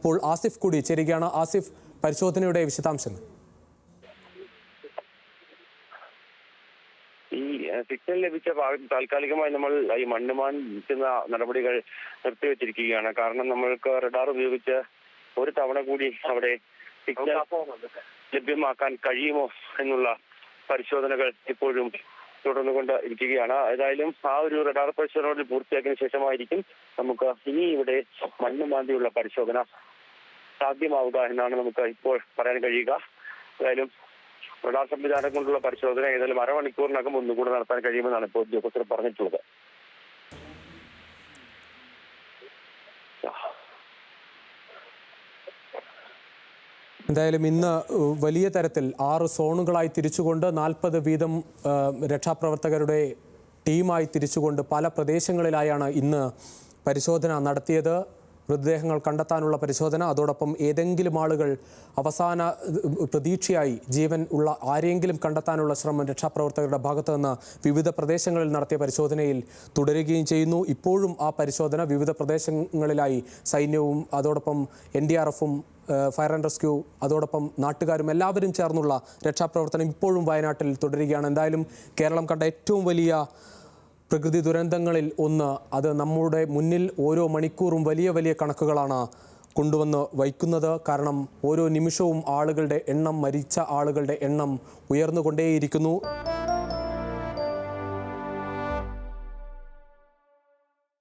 ഇപ്പോൾ ആസിഫ് കൂടി ചേരുകയാണ് ആസിഫ് പരിശോധനയുടെ വിശദാംശങ്ങൾ. ഈ സിഗ്നൽ ലഭിച്ച ഭാഗത്ത് താൽക്കാലികമായി നമ്മൾ ഈ മണ്ണുമാൻ നിൽക്കുന്ന നടപടികൾ നിർത്തിവെച്ചിരിക്കുകയാണ്. കാരണം നമ്മൾക്ക് റഡാർ ഉപയോഗിച്ച് ഒരു തവണ കൂടി അവിടെ സിഗ്നൽ ലഭ്യമാക്കാൻ കഴിയുമോ എന്നുള്ള പരിശോധനകൾ ഇപ്പോഴും തുടർന്നുകൊണ്ട് ഇരിക്കുകയാണ്. ഏതായാലും ആ ഒരു റഡാർ പരിശോധന പൂർത്തിയാക്കിയതിനു ശേഷമായിരിക്കും നമുക്ക് ഇനി ഇവിടെ മണ്ണുമാന്തിയുള്ള പരിശോധന സാധ്യമാവുക എന്നാണ് നമുക്ക് ഇപ്പോൾ പറയാൻ കഴിയുക. ഏതായാലും റഡാർ സംവിധാനം കൊണ്ടുള്ള പരിശോധന ഏതായാലും അരമണിക്കൂറിനകം ഒന്നുകൂടെ നടത്താൻ കഴിയുമെന്നാണ് ഇപ്പോൾ ഉദ്യോഗസ്ഥർ പറഞ്ഞിട്ടുള്ളത്. എന്തായാലും ഇന്ന് വലിയ തരത്തിൽ ആറ് സോണുകളായി തിരിച്ചുകൊണ്ട് നാൽപ്പത് വീതം രക്ഷാപ്രവർത്തകരുടെ ടീമായി തിരിച്ചുകൊണ്ട് പല പ്രദേശങ്ങളിലായാണ് ഇന്ന് പരിശോധന നടത്തിയത്. മൃതദേഹങ്ങൾ കണ്ടെത്താനുള്ള പരിശോധന അതോടൊപ്പം ഏതെങ്കിലും ആളുകൾ അവസാന പ്രതീക്ഷയായി ജീവൻ ഉള്ള ആരെങ്കിലും കണ്ടെത്താനുള്ള ശ്രമം രക്ഷാപ്രവർത്തകരുടെ ഭാഗത്തു നിന്ന് വിവിധ പ്രദേശങ്ങളിൽ നടത്തിയ പരിശോധനയിൽ തുടരുകയും ചെയ്യുന്നു. ഇപ്പോഴും ആ പരിശോധന വിവിധ പ്രദേശങ്ങളിലായി സൈന്യവും അതോടൊപ്പം എൻ ഡി ആർ എഫും ഫയർ ആൻഡ് റെസ്ക്യൂ അതോടൊപ്പം നാട്ടുകാരും എല്ലാവരും ചേർന്നുള്ള രക്ഷാപ്രവർത്തനം ഇപ്പോഴും വയനാട്ടിൽ തുടരുകയാണ്. എന്തായാലും കേരളം കണ്ട ഏറ്റവും വലിയ പ്രകൃതി ദുരന്തങ്ങളിൽ ഒന്ന്. അത് നമ്മുടെ മുന്നിൽ ഓരോ മണിക്കൂറും വലിയ വലിയ കണക്കുകളാണ് കൊണ്ടുവന്ന് വയ്ക്കുന്നത്. കാരണം ഓരോ നിമിഷവും ആളുകളുടെ എണ്ണം മരിച്ച ആളുകളുടെ എണ്ണം ഉയർന്നുകൊണ്ടേയിരിക്കുന്നു.